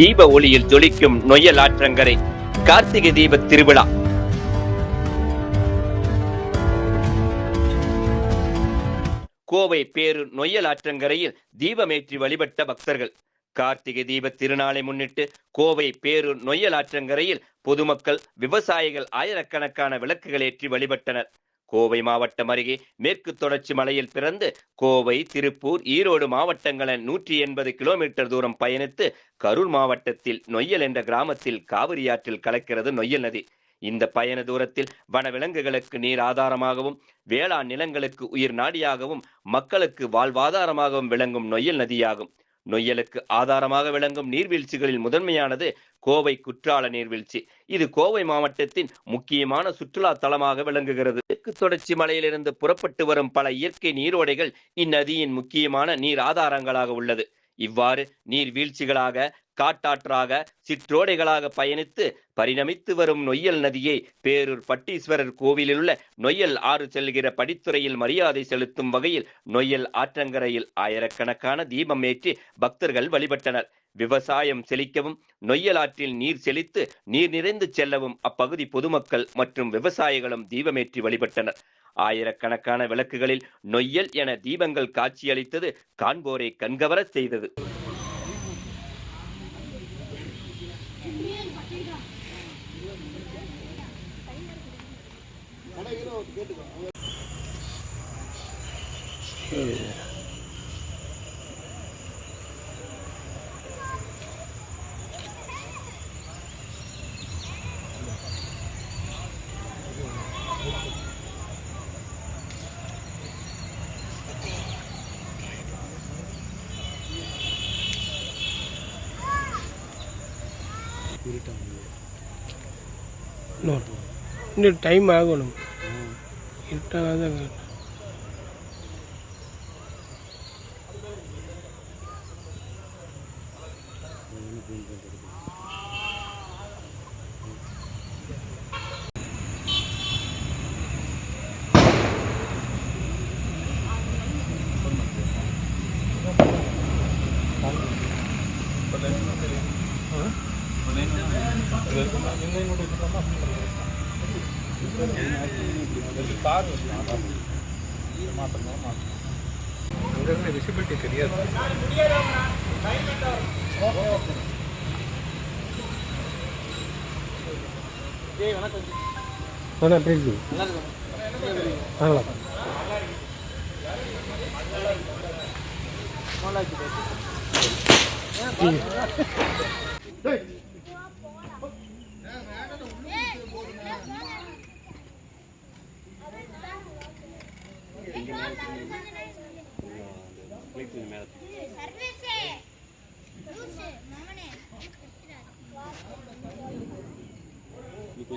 தீப ஒளியில் ஜொலிக்கும் நொய்யல் ஆற்றங்கரை கார்த்திகை தீப திருவிழா. கோவை பேரு நொய்யல் ஆற்றங்கரையில் தீபமேற்றி வழிபட்ட பக்தர்கள். கார்த்திகை தீப திருநாளை முன்னிட்டு கோவை பேரு நொய்யல் ஆற்றங்கரையில் பொதுமக்கள் விவசாயிகள் ஆயிரக்கணக்கான விளக்குகள் ஏற்றி வழிபட்டனர். கோவை மாவட்டம் அருகே மேற்கு தொடர்ச்சி மலையில் பிறந்து கோவை திருப்பூர் ஈரோடு மாவட்டங்களை நூற்றி எண்பது கிலோமீட்டர் தூரம் பயணித்து கரூர் மாவட்டத்தில் நொய்யல் என்ற கிராமத்தில் காவிரி ஆற்றில் கலக்கிறது நொய்யல் நதி. இந்த பயண தூரத்தில் வனவிலங்குகளுக்கு நீர் ஆதாரமாகவும் வேளாண் நிலங்களுக்கு உயிர் நாடியாகவும் மக்களுக்கு வாழ்வாதாரமாகவும் விளங்கும் நொய்யல் நதியாகும். நொய்யலுக்கு ஆதாரமாக விளங்கும் நீர்வீழ்ச்சிகளில் முதன்மையானது கோவை குற்றால நீர்வீழ்ச்சி. இது கோவை மாவட்டத்தின் முக்கியமான சுற்றுலா தலமாக விளங்குகிறது. தெற்கு தொடர்ச்சி மலையிலிருந்து புறப்பட்டு வரும் பல இயற்கை நீரோடைகள் இந்நதியின் முக்கியமான நீர் ஆதாரங்களாக உள்ளது. இவ்வாறு நீர் வீழ்ச்சிகளாக காட்டாற்றாக சிற்றோடைகளாக பயணித்து பரிணமித்து வரும் நொய்யல் நதியை பேரூர் பட்டீஸ்வரர் கோவிலிலுள்ள நொய்யல் ஆறு செல்கிற படித்துறையில் மரியாதை செலுத்தும் வகையில் நொய்யல் ஆற்றங்கரையில் ஆயிரக்கணக்கான தீபம் ஏற்றி பக்தர்கள் வழிபட்டனர். விவசாயம் செழிக்கவும் நொய்யல் ஆற்றில் நீர் செழித்து நீர் நிறைந்து செல்லவும் அப்பகுதி பொதுமக்கள் மற்றும் விவசாயிகளும் தீபமேற்றி வழிபட்டனர். ஆயிரக்கணக்கான விளக்குகளில் நொய்யல் என தீபங்கள் காட்சியளித்தது காண்போரை கண்கவரச் செய்தது. இன்னொரு இன்னும் டைம் ஆகணும் இருட்டாக தான் அங்கங்கே விசிபிலிட்டி தெரியாது ஆனால் எப்படி இருக்கு நல்லா இருக்கு சர்வீஸே லூசு மமனே இப்போ